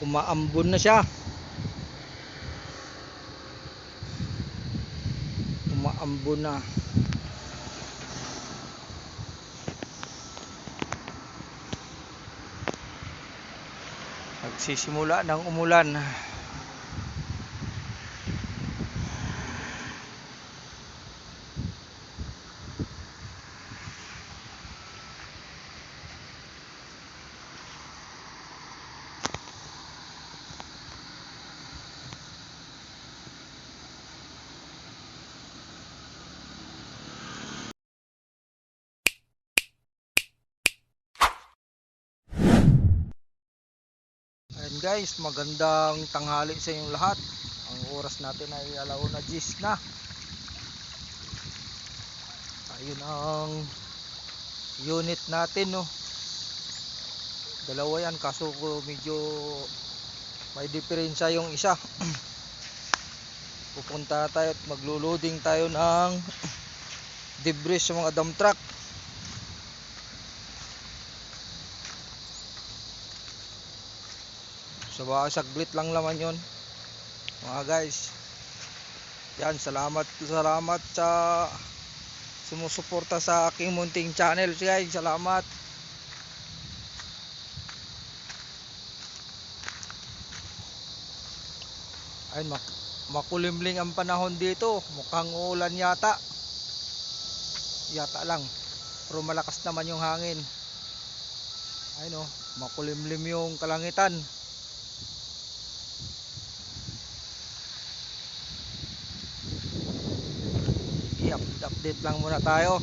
umaambon na siya. Umaambon na. Nagsisimula ng umulan Ayan guys, magandang tanghali sa inyong lahat. Ang oras natin ay alauna 10 na. Ayun ang unit natin no. Dalawa yan kaso ko medyo may diferensya yung isa. Pupunta tayo at maglo-loading tayo ng debris sa mga dump truck. So baka saglit lang naman yon mga guys yan salamat salamat sa sumusuporta sa aking munting channel guys. Salamat. Ay mak makulimling ang panahon dito. Mukhang uulan yata. Yata lang. Pero malakas naman yung hangin. Ay no makulimlim yung kalangitan i-update lang muna tayo.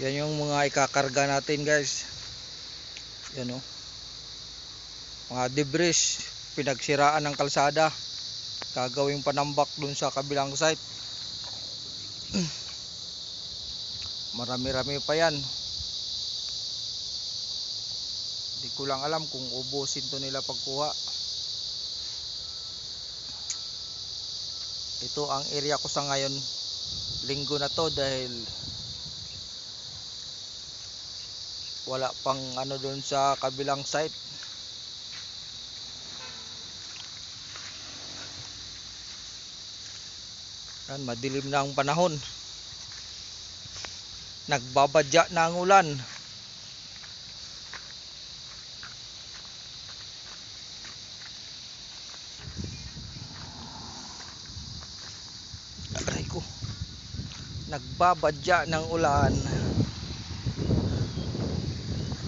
Yan yung mga ikakarga natin guys. Yan o mga debris pinagsiraan ng kalsada. Gagawing panambak dun sa kabilang site. Marami rami pa yan. Di ko lang alam kung ubusin to nila pagkuha. Ito ang area ko sa ngayon linggo na to dahil wala pang ano doon sa kabilang site. Yan madilim na ang panahon. Nagbabadya na ang ulan aray ko nagbabadya ng ulan.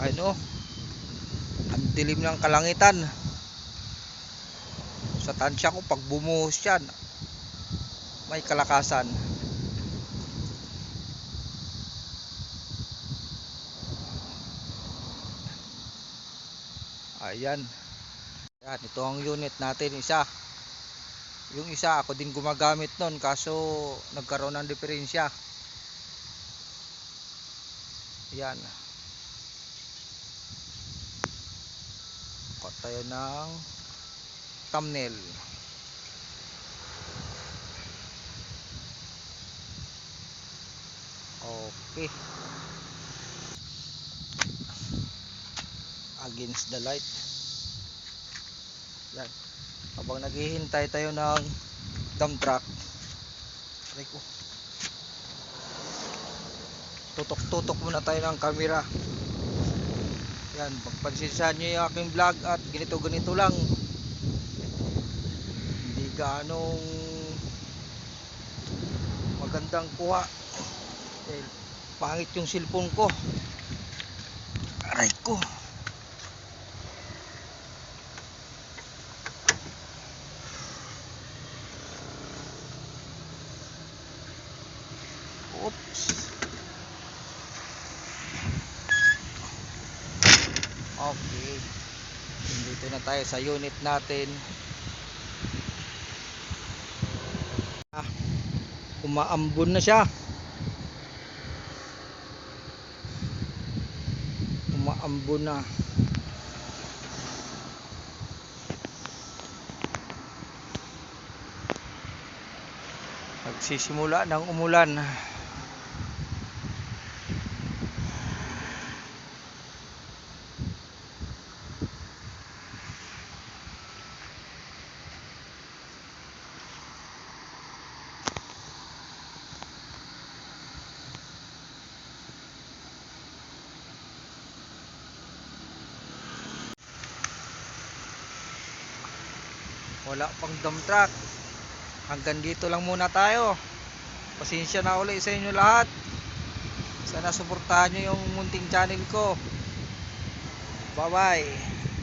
Ano ang dilim ng kalangitan. Sa tansya ko pag bumuhos yan may kalakasan. Ayan. Yan ito ang unit natin isa yung isa ako din gumagamit nun kaso nagkaroon ng diferensya. Yan. Cut tayo ng thumbnail. Okay. Against the light. Yan habang naghihintay tayo ng dump truck aray ko. Tutok tutok muna tayo ng camera. Yan pagpansinsahan nyo yung aking vlog at ganito ganito lang. Hindi ganong magandang kuha. Dahil pangit yung cellphone ko. Aray ko Oops. Okay. Dito na tayo sa unit natin. Ah, umaambon na siya. Umaambon na. Nagsisimula ng umulan. Wala pang dump truck. Hanggang dito lang muna tayo. Pasensya na ulit sa inyo lahat. Sana suportahan nyo yung munting channel ko. Bye bye